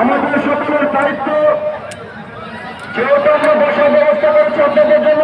আমাদের সকলের দায়িত্ব যেহেতু আমরা বসার ব্যবস্থা করছি আপনাদের জন্য।